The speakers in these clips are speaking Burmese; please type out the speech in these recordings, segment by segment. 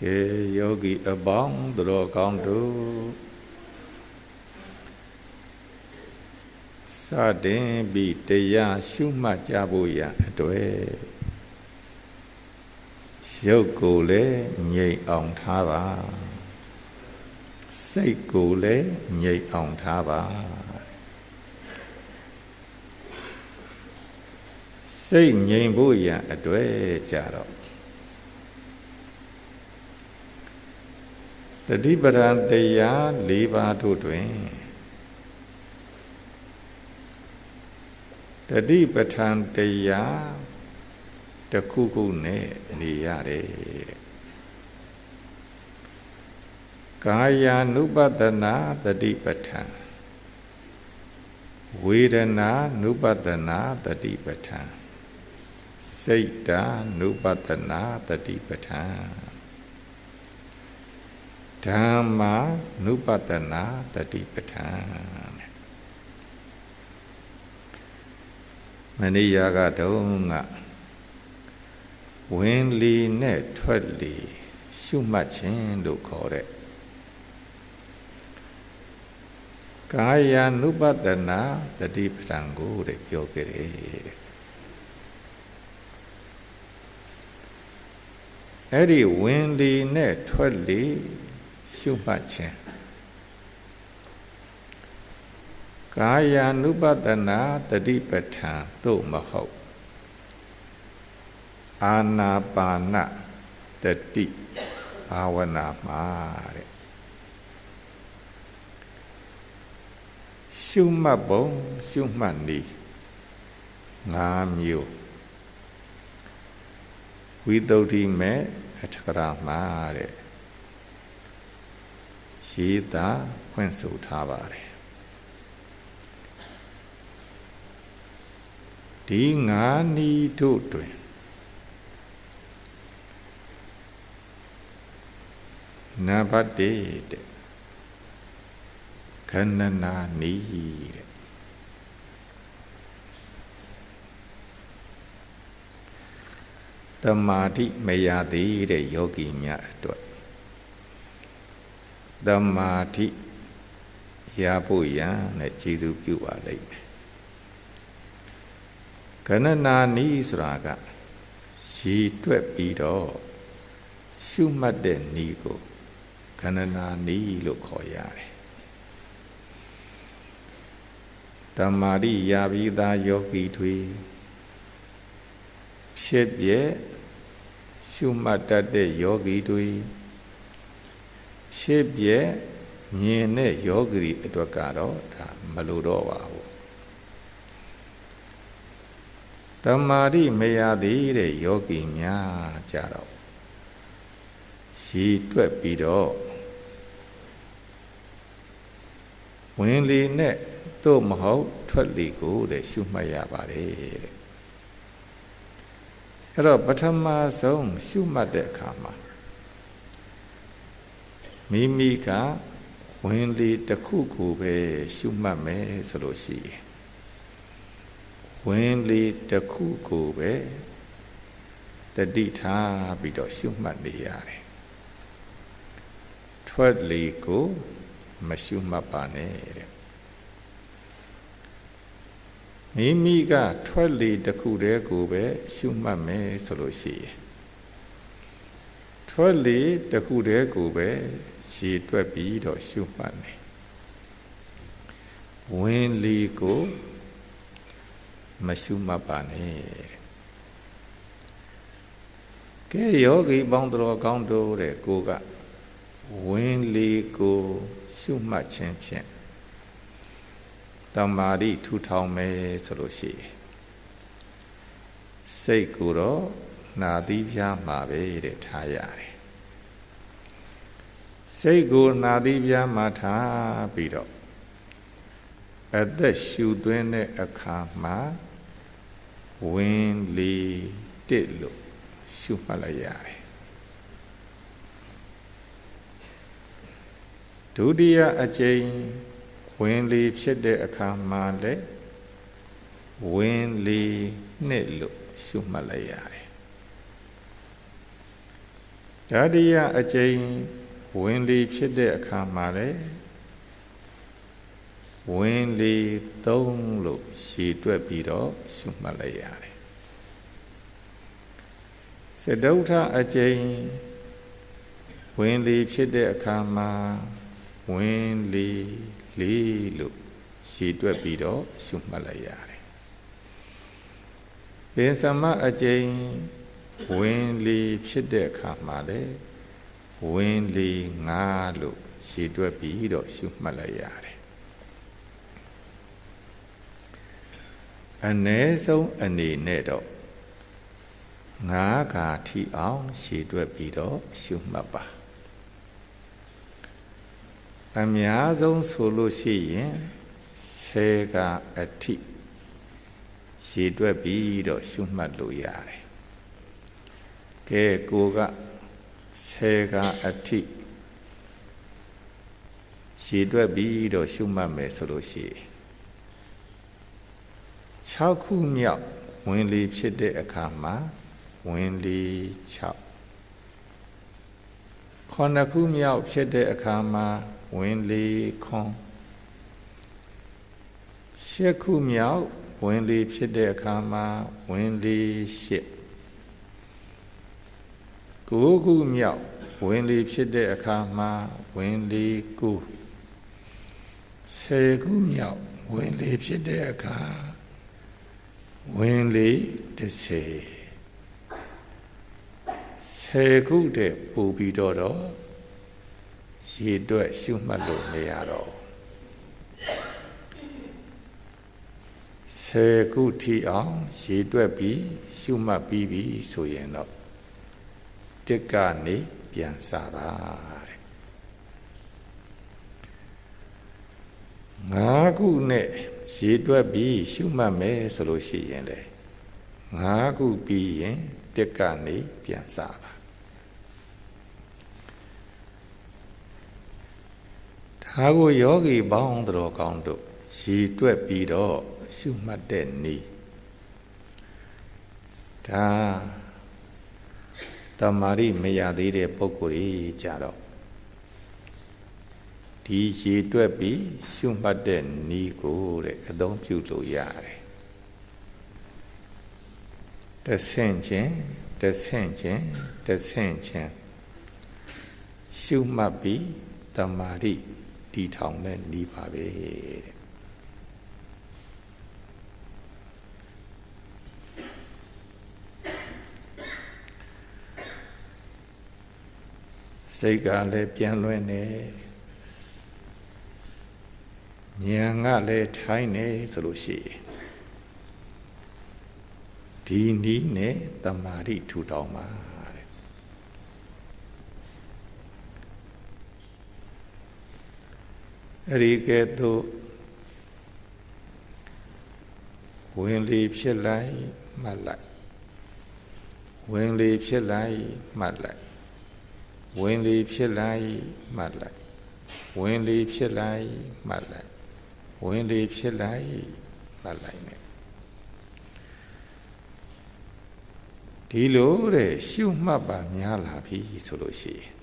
ကဲယောဂီအပေါင်းသူတော်ကောင်းတို့စတင်ပြီးတရားရှုမှတ်ကြဖို့ရအတွေ့ရုပ်ကိုလည်းငြိမ်အောင်ထားပါစိတ်ကိုလည်းငြိမ်အောင်ထားပါစိတ်ငြိမ်ဖို့ရအတွေ့ကြတော့ တတိပဒံတရား၄ပါးတို့တွင်တတိပဋ္ဌာန်တရားတစ်ခုခုနဲ့နေရတယ်တဲ့ကာယ ानु ပတနာတတိပဋ္ဌာန်ဝေဒနာ ानु ပတနာတတိပဋ္ဌာန်စိတ်တာ ानु ပတနာတတိပဋ္ဌာန် ဓမ္မာနုပတနာတတိပဋ္ဌာန်မဏိယာကတုံးကဝင်လီနဲ့ထွက်လီရှုမှတ်ခြင်းလို့ခေါ်တဲ့ကာယ ानु ပတနာတတိပဋ္ဌာန်ကိုတဲ့ပြောခဲ့တယ်တဲ့အဲ့ဒီဝင်လီနဲ့ထွက်လီ ရှုမှတ်ခြင်းကာယ ानु ပတနာတတိပဋ္ဌာန်သို့မဟုတ်အာနာပါနတတိဘာဝနာမှာတဲ့ရှုမှတ်ပုံရှုမှတ်နည်း၅မျိုးဝိသုဒ္ဓိမဲ့အထကရာမှာတဲ့ ရေးတာဖွင့်ဆိုထားပါတယ်ဒီငါးနီးတို့တွင်နံပါတ်1တဲ့ခန္ဓနာနီးတဲ့တမာတိမရသေးတဲ့ယောဂီများအတွက် တမာတိရဖို့ရန်နဲ့ခြေသူပြုပါလိမ့်မယ်ကဏနာနီးဆိုတာကရှည်တွက်ပြီးတော့ရှုမှတ်တဲ့နီးကိုကဏနာနီးလို့ခေါ်ရတယ်တမာတိရပြီးသားယောဂီတွေဖြစ်ပြရှုမှတ်တတ်တဲ့ယောဂီတွေ ဖြစ်ပြမြင်တဲ့ယောဂီအတွက်ကတော့ဒါမလိုတော့ပါဘူးတမာတိမရသေးတဲ့ယောဂီများကြတော့ရှည်တွက်ပြီးတော့ဝင်လေနဲ့တို့မဟုတ်ထွက်လေကိုတဲ့ရှုမှတ်ရပါတယ်တဲ့အဲ့တော့ပထမဆုံးရှုမှတ်တဲ့အခါမှာ မိမိကဝင်လေတစ်ခုကိုပဲရှုမှတ်မယ်ဆိုလို့ရှိရင်ဝင်လေတစ်ခုကိုပဲတတိထားပြီးတော့ရှုမှတ်နေရတယ်ထွက်လေကိုမရှုမှတ်ပါနဲ့တဲ့မိမိကထွက်လေတစ်ခုတည်းကိုပဲရှုမှတ်မယ်ဆိုလို့ရှိရင်ထွက်လေတစ်ခုတည်းကိုပဲ ရှည်တွက်ပြီးတော့ရှုမှတ်မယ်ဝင်လေကိုမရှုမှတ်ပါနဲ့တဲ့ကဲယောဂီပေါင်းတော်ကောင်းတို့တဲ့ကိုကဝင်လေကိုရှုမှတ်ခြင်းဖြင့်တမာတိထူထောင်မယ်ဆိုလို့ရှိရင်စိတ်ကိုတော့နာသီးပြားမှာပဲတဲ့ထားရတယ် စိတ်ကိုနာသီးပြားမှာထားပြီးတော့အသက်ရှူသွင်းတဲ့အခါမှာဝင်လေတစ်လို့ရှုမှတ်လိုက်ရတယ်ဒုတိယအကြိမ်ဝင်လေဖြစ်တဲ့အခါမှာလည်းဝင်လေနှစ်လို့ရှုမှတ်လိုက်ရတယ်ဓာတိယအကျိန် ဝင်လေဖြစ်တဲ့အခါမှာလေဝင်လေသုံးလို့ရှည်တွက်ပြီးတော့ရှုမှတ်လိုက်ရတယ်စတုထအကျိန်ဝင်လေဖြစ်တဲ့အခါမှာဝင်လေလေးလို့ရှည်တွက်ပြီးတော့ရှုမှတ်လိုက်ရတယ်ပင်စမအကျိန်ဝင်လေဖြစ်တဲ့အခါမှာလေ ဝင်လေငါလို့ရှည်တွက်ပြီးတော့ရှုမှတ်လိုက်ရတယ်အ ਨੇ ဆုံးအနေနဲ့တော့ငါးခါထီအောင်ရှည်တွက်ပြီးတော့ရှုမှတ်ပါအများဆုံးဆိုလို့ရှိရင်ဆေကအထိရှည်တွက်ပြီးတော့ရှုမှတ်လို့ရတယ်ကဲကိုက ဆေကအထိရှည်တွက်ပြီးတော့ရှုမှတ်မယ်ဆိုလို့ရှိရင်6ခုမြောက်ဝင်လေဖြစ်တဲ့အခါမှာဝင်လေ6ခုနှစ်ခုမြောက်ဖြစ်တဲ့အခါမှာဝင်လေခွန်ရှစ်ခုမြောက်ဝင်လေဖြစ်တဲ့အခါမှာဝင်လေရှစ် ကိုးခုမြောက်ဝင်လေဖြစ်တဲ့အခါမှာဝင်လေကိုးဆယ်ခုမြောက်ဝင်လေဖြစ်တဲ့အခါဝင်လေတစ်ဆယ်ဆယ်ခုတည်းပူပြီးတော့တော့ရေတွက်ရှုမှတ်လို့မရတော့ဆယ်ခုထိအောင်ရေတွက်ပြီးရှုမှတ်ပြီးပြီဆိုရင်တော့ တစ်ကနေပြန်စားပါတဲ့ငါးခုနဲ့ရေတွက်ပြီးရှုမှတ်မယ်ဆိုလို့ရှိရင်လေငါးခုပြီးရင်တစ်ကနေပြန်စားပါဒါကိုယောဂီပေါင်းတော်ကောင်းတို့ရည်တွက်ပြီးတော့ရှုမှတ်တဲ့နေ့ဒါ တမာရိမရသေးတဲ့ပုဂ္ဂိုလ်ကြီးကြတော့ဒီရည်တွက်ပြီးရှုမှတ်တဲ့နေ့ကိုတဲ့အသုံးပြုလို့ရတယ်တဆင့်ချင်းတဆင့်ချင်းတဆင့်ချင်းရှုမှတ်ပြီးတမာရိတည်ထောင်တဲ့ဤပါပဲတဲ့ စိတ်ကလည်းပြန်လွင်နေဉာဏ်ကလည်းထိုင်းနေဆိုလို့ရှိရင်ဒီနီးနဲ့တမာတိထူထောင်ပါအဲ့ဒီကဲ့သို့ဝင်လေဖြစ်လိုက်မှတ်လိုက်ဝင်လေဖြစ်လိုက်မှတ်လိုက် ဝင်လေဖြစ်လိုက်မှတ်လိုက်ဝင်လေဖြစ်လိုက်မှတ်လိုက်ဝင်လေဖြစ်လိုက်မှတ်လိုက် ਨੇ ဒီလိုတဲ့ရှုမှတ်ပါများလာပြီဆိုလို့ရှိရင်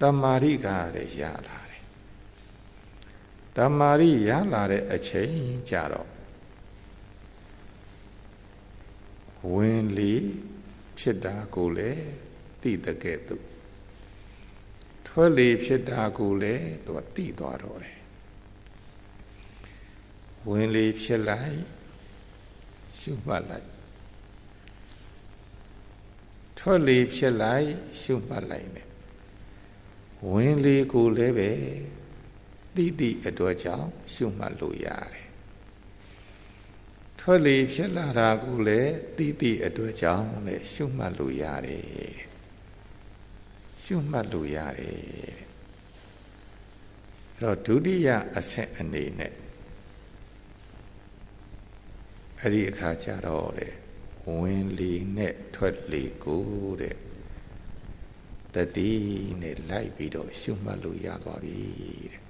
တမာရိကလည်းရလာတယ်တမာရိရလာတဲ့အချိန်ကြတော့ဝင်လေ ဖြစ်တာကိုလည်းသိတဲ့ကဲ့သို့ထွက်လေဖြစ်တာကိုလည်းသူကသိသွားတော့တယ်ဝင်လေဖြစ်လိုက်ရှုမှတ်လိုက်ထွက်လေဖြစ်လိုက်ရှုမှတ်လိုက်မယ်ဝင်လေကိုလည်းပဲတိတိအတွက်ကြောင့်ရှုမှတ်လို့ရတယ် ထွက်လေဖြစ်လာတာကိုလည်းတိတိအတွက်ကြောင့်လည်းရှုမှတ်လို့ရတယ်ရှုမှတ်လို့ရတယ်အဲ့တော့ဒုတိယအဆင့်အနေနဲ့အဲ့ဒီအခါကျတော့လေဝင်လေနဲ့ထွက်လေကိုတဲ့တတိနဲ့လိုက်ပြီးတော့ရှုမှတ်လို့ရသွားပြီတဲ့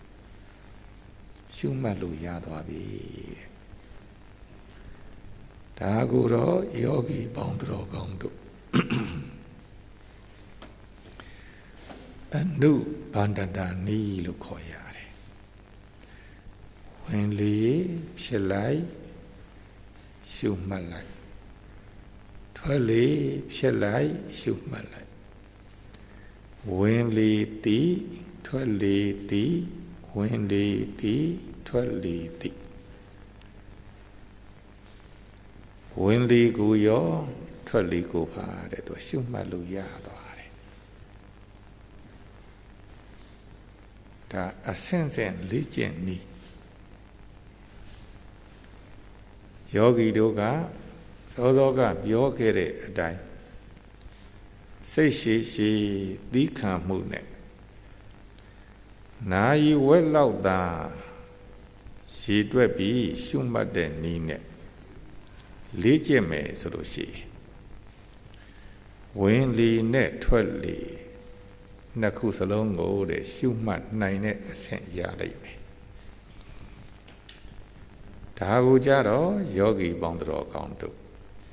ရှုမှတ်လို့ရသွားပြီတဲ့ ဒါကိုတော့ယောဂီပေါင်းတော်ကောင်းတို့အနုဗန္ဒတာနီလို့ခေါ်ရတယ်ဝင်လေဖြစ်လိုက်ရှုမှတ်လိုက်ထွက်လေဖြစ်လိုက်ရှုမှတ်လိုက်ဝင်လေတိထွက်လေတိဝင်လေတိထွက်လေတိ ဝင်လေကိုရောထွက်လေကိုပါတဲ့သူရှုမှတ်လို့ရသွားတယ်ဒါအဆင့်ဆင့်လေ့ကျင့်နည်းယောဂီတို့ကစောစောကပြောခဲ့တဲ့အတိုင်းစိတ်ရှိရှိသီးခံမှုနဲ့နာယီဝက်လောက်သာရှည်တွက်ပြီးရှုမှတ်တဲ့နည်းနဲ့ လေးကျင့်မယ်ဆိုလို့ရှိရင်ဝင်လီနဲ့ထွက်လီနှစ်ခုစလုံးကိုတဲ့ရှုမှတ်နိုင်တဲ့အဆင့်ရလိမ့်မယ်ဒါကိုကြတော့ယောဂီပေါင်းတော်ကောင်းတို့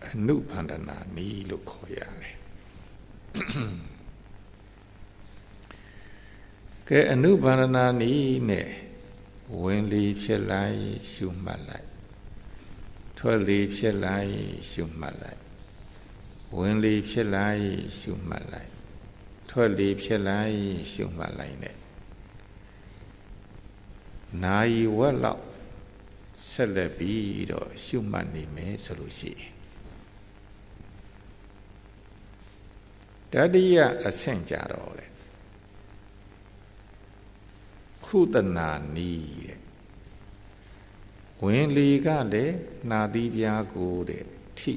အနုဗန္ဒနာနီးလို့ခေါ်ရတယ်ကဲအနုဗန္ဒနာနီးနဲ့ဝင်လီဖြစ်လိုက်ရှုမှတ်လိုက် ထွက်လီဖြစ်လိုက်ရှုမှတ်လိုက်ဝင်လီဖြစ်လိုက်ရှုမှတ်လိုက်ထွက်လီဖြစ်လိုက်ရှုမှတ်လိုက်နဲ့နာယီဝက်လောက်ဆက်လက်ပြီးတော့ရှုမှတ်နေမယ်ဆိုလို့ရှိရင်တတိယအဆင့်ကြတော့လေခုတနာနီးတဲ့ ဝင်လီကလည်းနာသီးပြားကိုတဲ့ထိ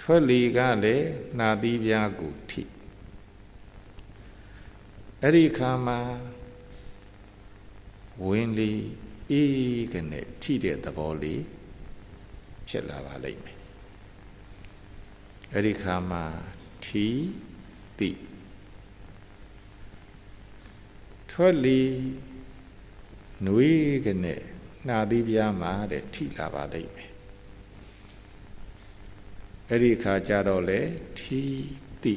ထွက်လီကလည်းနာသီးပြားကိုထိအဲ့ဒီခါမှာဝင်လီအေးကနဲ့ထိတဲ့သဘောလေးဖြစ်လာပါလိမ့်မယ်အဲ့ဒီခါမှာထီတိထွက်လီ နွေးကနဲ့နှာသီးပြားမှာတဲ့ထိလာပါလိမ့်မယ်အဲ့ဒီခါကျတော့လေထီတိ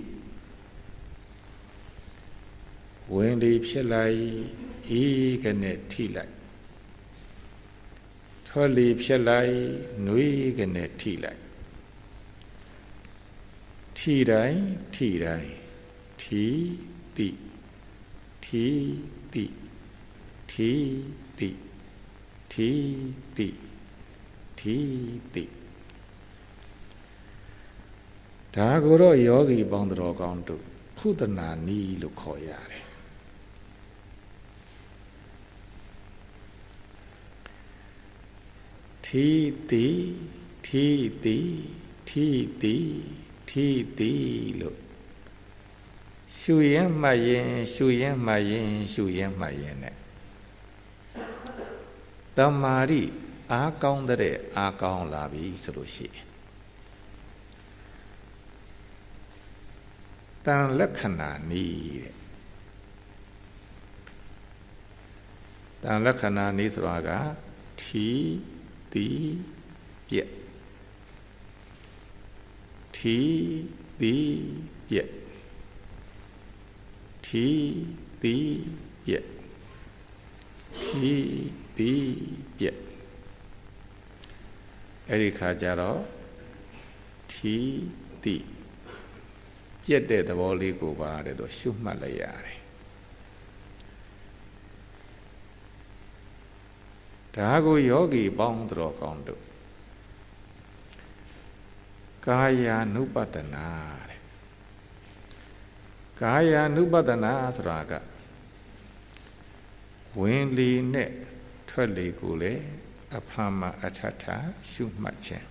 ဝင်လီဖြစ်လိုက်အေးကနဲ့ထိလိုက်ထွက်လီဖြစ်လိုက်နွေးကနဲ့ထိလိုက်ထီတိုင်းထီတိုင်းထီတိထီတိ ထီတိထီတိထီတိဒါကိုတော့ယောဂီပေါင်းတော်ကောင်းတို့ဖုဒနာနီးလို့ခေါ်ရတယ်ထီတိထီတိထီတိထီတိလို့ရှုရင်မှတ်ရင်ရှုရင်မှတ်ရင်ရှုရင်မှတ်ရင်နဲ့ တမာရီအားကောင်းတဲ့အားကောင်းလာပြီဆိုလို့ရှိရင်တန်လက္ခဏာနီးတဲ့တန်လက္ခဏာနီးဆိုတာကထီတိပြက်ထီတိပြက်ထီတိပြက်ထီ တိပြက်အဲ့ဒီခါကျတော့ထီတိပြက်တဲ့သဘောလေးကိုပါတဲ့သူရှုမှတ်လိုက်ရတယ်ဒါကိုယောဂီပေါင်းတော်ကောင်းတို့ကာယ ानु ပတနာတဲ့ကာယ ानु ပတနာဆိုတာကဝင်လီနဲ့ ထွက်လီကိုလေအဖမ်းမအထထရှုမှတ်ခြင်း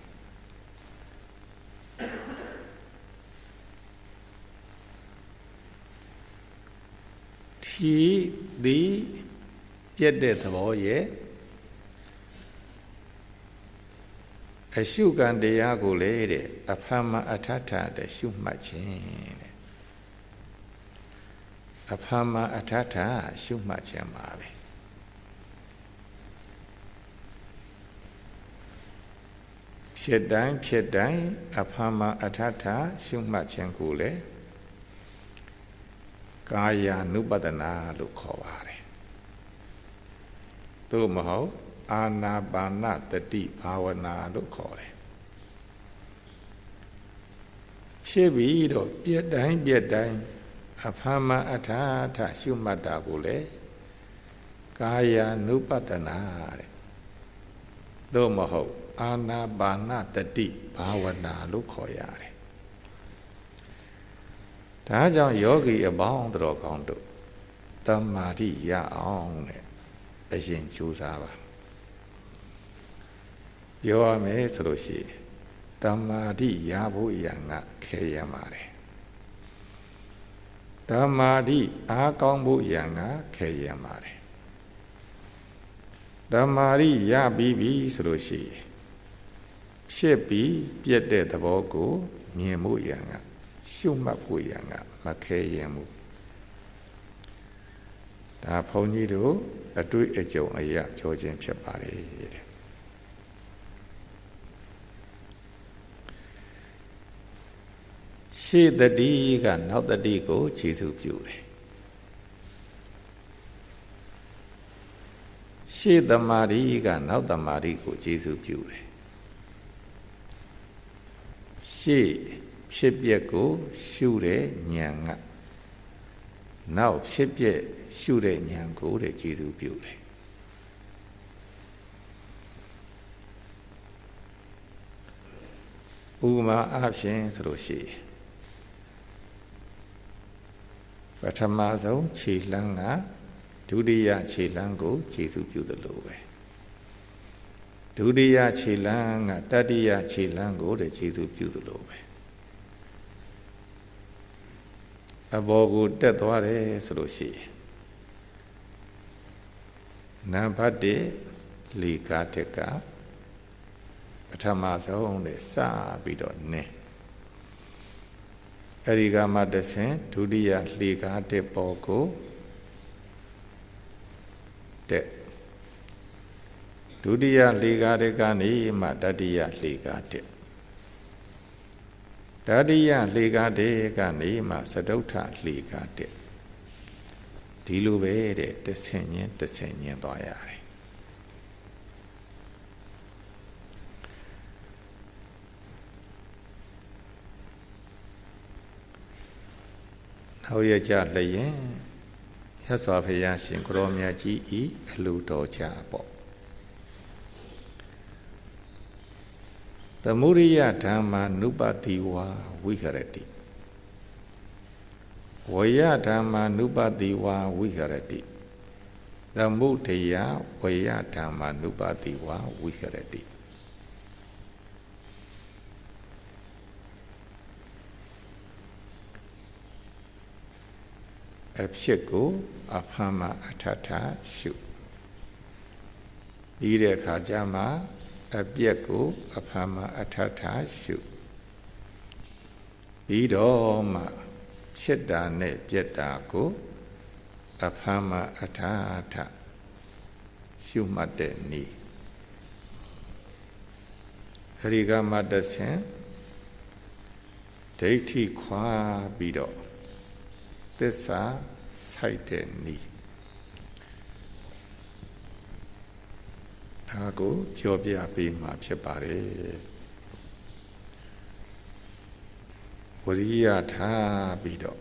ထီသည်ပြက်တဲ့သဘောရဲ့အရှုခံတရားကိုလေတဲ့အဖမ်းမအထထတဲ့ရှုမှတ်ခြင်းတဲ့အဖမ်းမအထထရှုမှတ်ခြင်းပါပဲ ဖြစ်တိုင်းဖြစ်တိုင်းအဖမ်းမအထထရှုမှတ်ခြင်းကိုလေကာယ ानु ပဒနာလို့ခေါ်ပါတယ်သို့မဟုတ်အာနာပါနတတိဘာဝနာလို့ခေါ်တယ်ဖြစ်ပြီးတော့ပြက်တိုင်းပြက်တိုင်းအဖမ်းမအထထရှုမှတ်တာကိုလေကာယ ानु ပဒနာတဲ့သို့မဟုတ် အာနာပါနတတိဘာဝနာလို့ခေါ်ရတယ်ဒါကြောင့်ယောဂီအပေါင်းတော်ကောင်းတို့တမာတိရအောင်တဲ့အရင်ကြိုးစားပါပြောရမယ်ဆိုလို့ရှိရင်တမာတိရဖို့ရငါခဲရပါတယ်တမာတိအားကောင်းဖို့ရငါခဲရပါတယ်တမာတိရပြီးပြီဆိုလို့ရှိရင် ဖြစ်ပြီးပြက်တဲ့သဘောကို မြင်မှုရငါရှုမှတ်ဖို့ရငါမခဲရင်မှုဒါဘုန်းကြီးတို့အတွေ့အကြုံအရာပြောခြင်းဖြစ်ပါလေတဲ့ရှေ့တတိကနောက်တတိကိုခြေစုပြုတယ်ရှေ့တမာရီကနောက်တမာရီကိုခြေစုပြုတယ် ရှေ့ဖြစ်ပျက်ကိုရှုတဲ့ဉာဏ်ကနောက်ဖြစ်ပျက်ရှုတဲ့ဉာဏ်ကိုတဲ့ကျေစုပြုတယ်ဥပမာအဖြစ်ဆိုလို့ရှိရင်ပထမဆုံးခြေလှမ်းကဒုတိယခြေလှမ်းကိုကျေစုပြုသလိုပဲ ဒုတိယခြေလမ်းကတတိယခြေလမ်းကိုတဲ့ခြေစုပြုသလိုပဲအဘောကိုတက်သွားတယ်ဆိုလို့ရှိရင်နံပါတ်1လီကာတက်ကပထမဆုံးတဲ့စပြီးတော့နင်းအဲဒီကမှတဆင်ဒုတိယလီကာတက်ပေါ်ကိုတက် ဒုတိယလေကားတကနေမှတတိယလေကားတက်တတိယလေကားတဲ့ကနေမှသတုထလေကားတက်ဒီလိုပဲတဲ့တဆင်ញင်းတဆင်ញင်းသွားရတယ်နောက်ရကြလျင်ရသော်ဖရာရှင်ကိုရောမြတ်ကြီးဤအလူတော်ကြပေါ့ သမုရိယဓမ္မာနုပတိဝါဝိဟရတိဝယဓမ္မာနုပတိဝါဝိဟရတိသမုဒယဝယဓမ္မာနုပတိဝါဝိဟရတိအဖြစ်ကိုအဖမ်းမှအထထရှုပြီးတဲ့အခါကျမှ အပြက်ကိုအဖမ်းမှာအထထရှုပြီးတော့မှဖြစ်တာနဲ့ပြက်တာကိုအဖမ်းမှာအထထရှုမှတ်တဲ့နည်းအရိကမတဆင်ဒိဋ္ဌိခွာပြီးတော့သစ္စာစိုက်တဲ့န ည်းဒါကို ပြောပြပေးမှာဖြစ်ပါတယ်ဝရိယထားပြီးတော့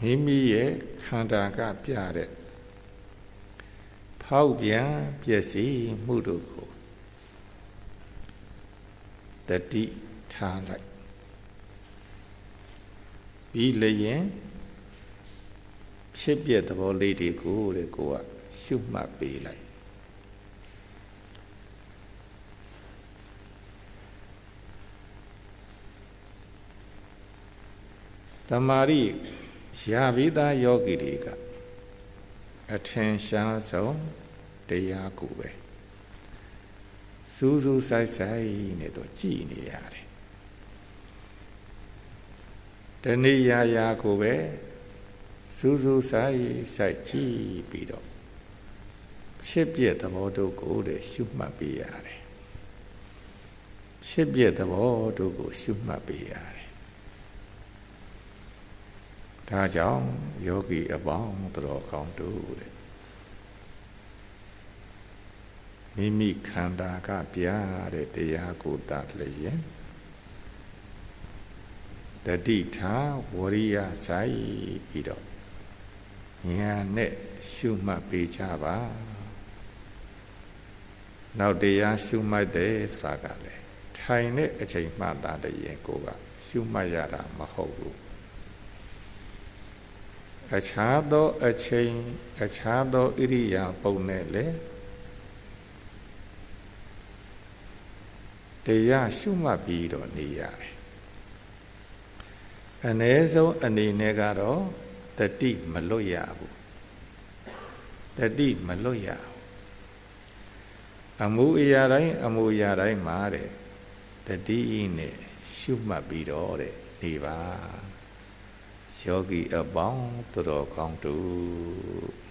မိမိရဲ့ခန္ဓာကပြတဲ့ဖောက်ပြန်ပျက်စီးမှုတို့ကိုတတိထားလိုက်ပြီးလျင်ဖြစ်ပြသဘောလေးတွေကိုတဲ့ကိုကရှုမှတ်ပေးလိုက် တမာရိရာဘိသားယောဂီတွေကအထင်ရှားဆုံးတရားကိုပဲစူးစူးဆိုင်ဆိုင်နဲ့တော့ကြည်နေရတယ်တဏှိယာယာကိုပဲစူးစူးဆိုင်ဆိုင်ကြည့်ပြီးတော့ဖြစ်ပြသဘောတို့ကိုတဲ့ရှုမှတ်ပေးရတယ်ရှစ်ပြည့်သဘောတို့ကိုရှုမှတ်ပေးရတယ် ဒါကြောင့်ယောဂီအပေါင်းတော်ကောင်းတို့တဲ့မိမိခန္ဓာကပြတဲ့တရားကိုတတ်လျင်တတိထားဝရိယဆိုင်ပြီးတော့ဉာဏ်နဲ့ရှုမှတ်ပေးကြပါနောက်တရားရှုမှတ်တယ်ဆိုတာကလည်းထိုင်တဲ့အချိန်မှသာတည်းရင်ကိုကရှုမှတ်ရတာမဟုတ်ဘူး အခြားသောအချိန်အခြားသောဣရိယာပုံနဲ့လေတရားရှုမှတ်ပြီးတော့နေရတယ်အ ਨੇ ဆုံးအနေနဲ့ကတော့တတိမလွတ်ရဘူးတတိမလွတ်ရဘူးအမှုအရာတိုင်းအမှုအရာတိုင်းမှာတဲ့တတိနဲ့ရှုမှတ်ပြီးတော့တဲ့နေပါ ယောဂီအပေါင်းသူတော်ကောင်းတို့